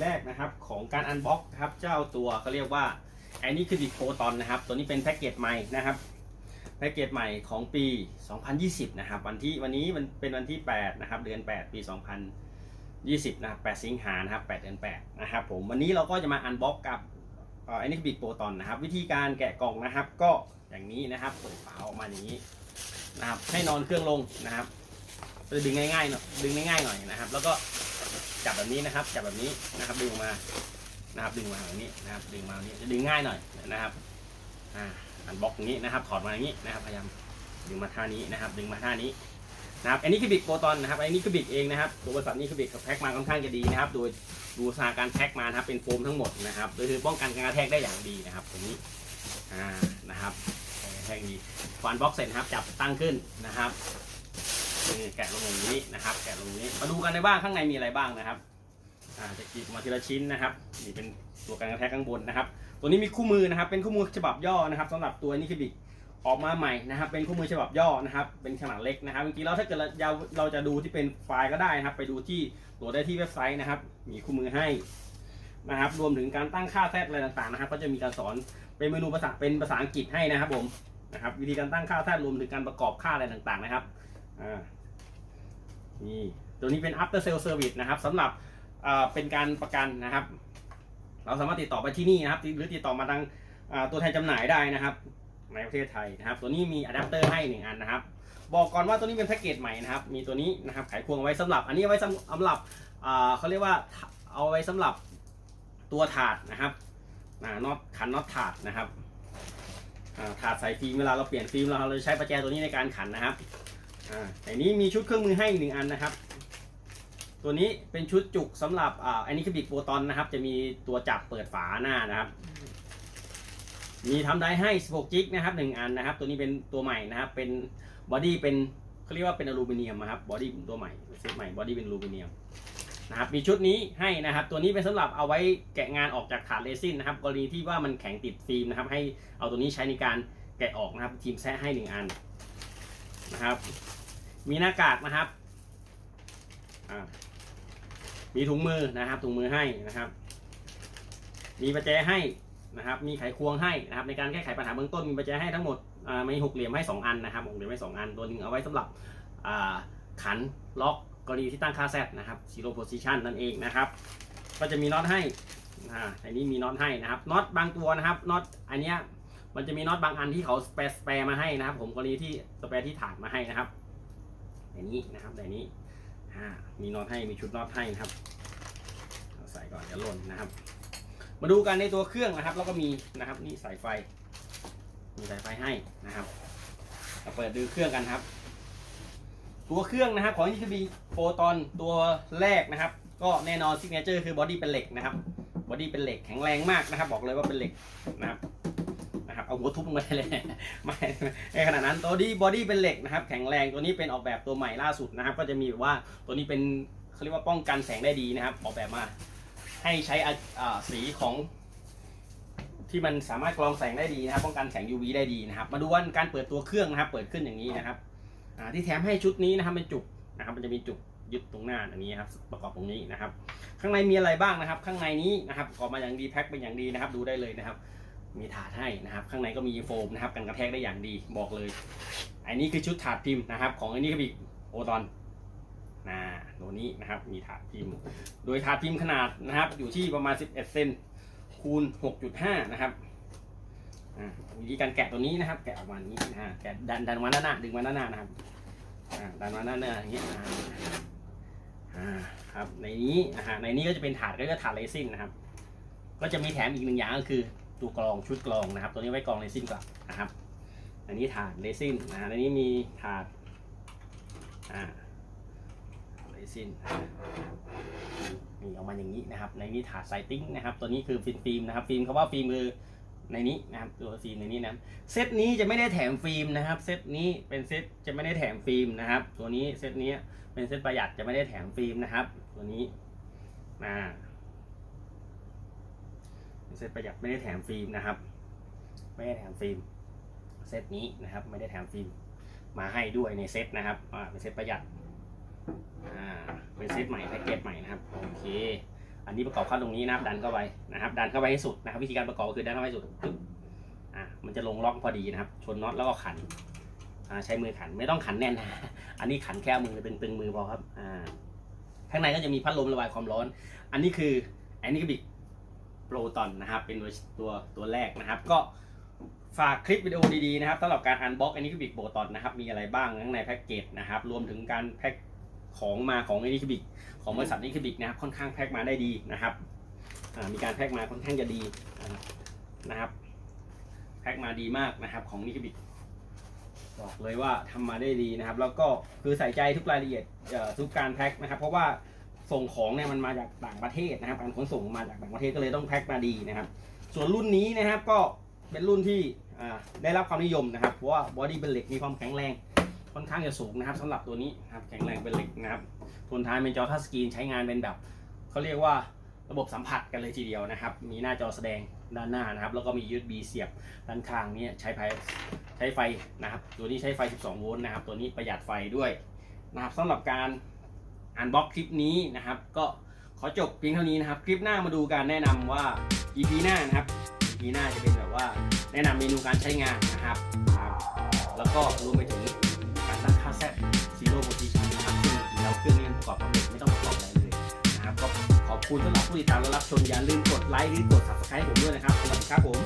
แรกนะครับของการอันบ็อกครับเจ้าตัวเขาเรียกว่าไอ้นี่คือดิโ o ตอนนะครับ ตัวนี้เป็นแพ็กเกจใหม่นะครับแพ็กเกจใหม่ของปี 2020 นะครับ วันที่วันนี้มันเป็นวันที่ 8 นะครับ เดือน 8 ปี 2020 นะครับ 8 สิงหานะครับ 8 เดือน 8 นะครับผม วันนี้เราก็จะมาอันบ็อกกับอ่อไอ้นี่คือบิดโปรตอนนะครับ วิธีการแกะกล่องนะครับ ก็อย่างนี้นะครับ เปิดฝาออกมาอย่างนี้นะครับ ให้นอนเครื่องลงนะครับจะดึงง่ายๆหน่อยดึงง่ายๆหน่อยนะครับ แล้วก็ จับแบบนี้นะครับ จับแบบนี้นะครับ ดึงมานะครับ ดึงมาแบบนี้นะครับ ดึงมาแบบนี้จะดึงง่ายหน่อยนะครับอ่าอันบล็อกอย่างนี้นะครับ ถอดมาอย่างนี้นะครับ พยายามดึงมาท่านี้นะครับ ดึงมาท่านี้นะครับ อันนี้คือบิกโปรตอนนะครับ อันนี้คือบิกเองนะครับ ตัวบริษัทนี้คือบิกกับแพ็คมาค่อนข้างจะดีนะครับ โดยดูสาการแพ็คมานะครับ เป็นโฟมทั้งหมดนะครับโดยคือป้องกันการกระแทกได้อย่างดีนะครับตรงนี้ อ่า นะครับแทกดีฟันบล็อกเสร็จครับ จับตั้งขึ้นนะครับ นี่แกะลงอย่างนี้นะครับ แกะลงอย่างนี้ มาดูกันในบ้างข้างในมีอะไรบ้างนะครับ อ่าจะกรีดมาทีละชิ้นนะครับ นี่เป็นตัวการกระแทกข้างบนนะครับ ตัวนี้มีคู่มือนะครับ เป็นคู่มือฉบับย่อนะครับสำหรับตัวนี้คือบิกออกมาใหม่นะครับ เป็นคู่มือฉบับย่อนะครับ เป็นขนาดเล็กนะครับจริงๆแล้วถ้าเกิดเราเราจะดูที่เป็นไฟล์ก็ได้นะครับ ไปดูที่โหลดได้ที่เว็บไซต์นะครับ มีคู่มือให้นะครับ รวมถึงการตั้งค่าแซดอะไรต่างๆนะครับ ก็จะมีการสอนเป็นเมนูภาษาเป็นภาษาอังกฤษให้นะครับผมนะครับ วิธีการตั้งค่าแซดรวมถึงการประกอบค่าอะไรต่างๆนะครับอ่า นี่ตัวนี้เป็น after sale service นะครับสำหรับเป็นการประกันนะครับ เราสามารถติดต่อไปที่นี่นะครับ หรือติดต่อมาทางตัวแทนจำหน่ายได้นะครับ ในประเทศไทยนะครับ ตัวนี้มีอะแดปเตอร์ให้หนึ่งอันนะครับ บอกก่อนว่าตัวนี้เป็นแพ็กเกจใหม่นะครับ มีตัวนี้นะครับไขควงไว้สำหรับ อันนี้ไว้สำหรับเขาเรียกว่าเอาไว้สำหรับตัวถาดนะครับน็อตขันน็อตถาดนะครับถาดใส่ฟิล์มเวลาเราเปลี่ยนฟิล์มเราเราจะใช้ประแจตัวนี้ในการขันนะครับ อ่าในนี้มีชุดเครื่องมือให้อีกหนึ่งอันนะครับ ตัวนี้เป็นชุดจุกสำหรับอ่าอันนี้คือบิกโปรตอนนะครับ จะมีตัวจับเปิดฝาหน้านะครับ มีทำได้ให้ 16 จิกนะครับหนึ่งอันนะครับ ตัวนี้เป็นตัวใหม่นะครับ เป็นบอดี้เป็นเขาเรียกว่าเป็นอลูมิเนียมนะครับบอดี้ตัวใหม่เซตใหม่บอดี้เป็นอลูมิเนียมนะครับมีชุดนี้ให้นะครับ ตัวนี้เป็นสำหรับเอาไว้แกะงานออกจากถาดเรซินนะครับ กรณีที่ว่ามันแข็งติดฟิล์มนะครับ ให้เอาตัวนี้ใช้ในการแกะออกนะครับทีมแซะให้หนึ่งอัน นะครับ มีหน้ากากนะครับมีถุงมือนะครับ ถุงมือให้นะครับ มีประแจให้นะครับ มีไขควงให้นะครับ ในการแก้ไขปัญหาเบื้องต้นมีประแจให้ทั้งหมดมีหกเหลี่ยมให้ 2 อันนะครับหกเหลี่ยมให้ 2 อัน ตัวนึงเอาไว้สำหรับขันล็อกกรณีที่ตั้งค่าแซดนะครับ zero position นั่นเองนะครับ ก็จะมีน็อตให้อันนี้มีน็อตให้นะครับน็อตบางตัวนะครับน็อตอันเนี้ย มันจะมีน็อตบางอันที่เขาสเปซสเปรมาให้นะครับ ผมกรณีที่สเปรที่ถาดมาให้นะครับอย่างนี้นะครับอย่างนี้มีน็อตให้มีชุดน็อตให้นะครับใส่ก่อนเดี๋ยวหล่นนะครับ มาดูกันในตัวเครื่องนะครับ แล้วก็มีนะครับนี่สายไฟ มีสายไฟให้นะครับเราเปิดดูเครื่องกันครับ ตัวเครื่องนะครับ ของนี่คือมีโฟตอนตัวแรกนะครับ ก็แน่นอนซิกเนเจอร์คือบอดี้เป็นเหล็กนะครับบอดี้เป็นเหล็กแข็งแรงมากนะครับ บอกเลยว่าเป็นเหล็กนะครับ เอาหัวทุบลงไปเลยไม่ไม่ขนาดนั้นตัวนี้บอดี้เป็นเหล็กนะครับ แข็งแรงตัวนี้เป็นออกแบบตัวใหม่ล่าสุดนะครับ ก็จะมีแบบว่าตัวนี้เป็นเขาเรียกว่าป้องกันแสงได้ดีนะครับ ออกแบบมา ให้ใช้สีของ ที่มันสามารถกรองแสงได้ดีนะครับ ป้องกันแสง UV ได้ดีนะครับ มาดูว่าการเปิดตัวเครื่องนะครับ เปิดขึ้นอย่างนี้นะครับที่แถมให้ชุดนี้นะครับเป็นจุกนะครับ มันจะมีจุกยึดตรงหน้าอย่างนี้ครับประกอบตรงนี้นะครับ ข้างในมีอะไรบ้างนะครับ ข้างในนี้นะครับออกมาอย่างดีแพ็คเป็นอย่างดีนะครับ ดูได้เลยนะครับ มีถาดให้นะครับ ข้างในก็มีโฟมนะครับกันกระแทกได้อย่างดีบอกเลย อันนี้คือชุดถาดพิมพ์นะครับ ของอันนี้ก็มีโอตอนนะตัวนี้นะครับมีถาดพิมพ์ โดยถาดพิมพ์ขนาดนะครับ อยู่ที่ประมาณ 11 เซนคูณ 6.5 นะครับอ่าวิธีการแกะตัวนี้นะครับ แกะออกมาอย่างนี้นะฮะแกะดันดันมาด้านหน้าดึงมาด้านหน้านะครับอ่าดันมาด้านหน้าอย่างนี้อ่าอ่าครับในนี้นะฮะในนี้ก็จะเป็นถาดก็จะถาดเรซินนะครับ ก็จะมีแถมอีกหนึ่งอย่างก็คือ ตัวกรองชุดกรองนะครับ ตัวนี้ไว้กรองเรซินก่อนนะครับ อันนี้ถาดเรซินนะฮะในนี้มีถาดอ่าเรซินมีออกมาอย่างนี้นะครับ ในนี้ถาดไซติ้งนะครับ ตัวนี้คือฟิล์มฟิล์มนะครับ ฟิล์มเขาว่าฟิล์มคือในนี้นะครับตัวฟิล์มในนี้นะเซตนี้จะไม่ได้แถมฟิล์มนะครับเซตนี้เป็นเซตจะไม่ได้แถมฟิล์มนะครับ ตัวนี้เซตนี้เป็นเซตประหยัดจะไม่ได้แถมฟิล์มนะครับ ตัวนี้อ่า เซตประหยัดไม่ได้แถมฟิล์มนะครับ ไม่ได้แถมฟิล์มเซตนี้นะครับ ไม่ได้แถมฟิล์มมาให้ด้วยในเซตนะครับอ่าเป็นเซตประหยัดอ่าเป็นเซตใหม่แพ็กเกจใหม่นะครับโอเค อันนี้ประกอบเข้าตรงนี้นะครับ ดันเข้าไปนะครับ ดันเข้าไปให้สุดนะครับ วิธีการประกอบก็คือดันเข้าไปให้สุดปึ๊บอ่ามันจะลงล็อกพอดีนะครับ ชนน็อตแล้วก็ขันอ่าใช้มือขันไม่ต้องขันแน่นนะอันนี้ขันแค่มือตึงตึงๆมือพอครับอ่าข้างในก็จะมีพัดลมระบายความร้อน อันนี้คือแอนนิกบิก โปรตอนนะครับ เป็นตัวตัวตัวแรกนะครับ ก็ฝากคลิปวิดีโอดีๆนะครับสำหรับการอันบ็อกแอนนิกบิกโปรตอนนะครับ มีอะไรบ้างข้างในแพ็กเกจนะครับ รวมถึงการแพ็คของมาของแอนนิกบิกของบริษัทนิกบิกนะครับ ค่อนข้างแพ็คมาได้ดีนะครับมีการแพ็คมาค่อนข้างจะดีนะครับแพ็คมาดีมากนะครับ ของนิกบิกบอกเลยว่าทำมาได้ดีนะครับ แล้วก็คือใส่ใจทุกรายละเอียดทุกการแพ็คนะครับ เพราะว่า ส่งของเนี่ยมันมาจากต่างประเทศนะครับการขนส่งมาจากต่างประเทศก็เลยต้องแพ็คมาดีนะครับ ส่วนรุ่นนี้นะครับก็เป็นรุ่นที่ได้รับความนิยมนะครับเพราะว่าบอดี้เป็นเหล็กมีความแข็งแรงค่อนข้างจะสูงนะครับสำหรับตัวนี้นะครับแข็งแรงเป็นเหล็กนะครับทนทานเป็นจอทัชสกรีนใช้งานเป็นแบบเขาเรียกว่าระบบสัมผัสกันเลยทีเดียวนะครับ มีหน้าจอแสดงด้านหน้านะครับ แล้วก็มี USB เสียบด้านข้างนี้ใช้ไฟใช้ไฟนะครับ ตัวนี้ใช้ไฟ 12 โวลต์นะครับ ตัวนี้ประหยัดไฟด้วยนะครับสำหรับการ อันบ็อกคลิปนี้นะครับ ก็ขอจบเพียงเท่านี้นะครับ คลิปหน้ามาดูการแนะนำว่า EP หน้านะครับ EP หน้าจะเป็นแบบว่าแนะนำเมนูการใช้งานนะครับ แล้วก็รวมไปถึงการตั้งค่าแซดซีโร่โพซิชันนะครับซึ่งจริงๆแล้วเครื่องนี้ประกอบสำเร็จไม่ต้องประกอบอะไรเลยนะครับก็ขอบคุณสำหรับผู้ติดตามและรับชมอย่าลืมกดไลค์หรือกด subscribe ผมด้วยนะครับสวัสดีครับผม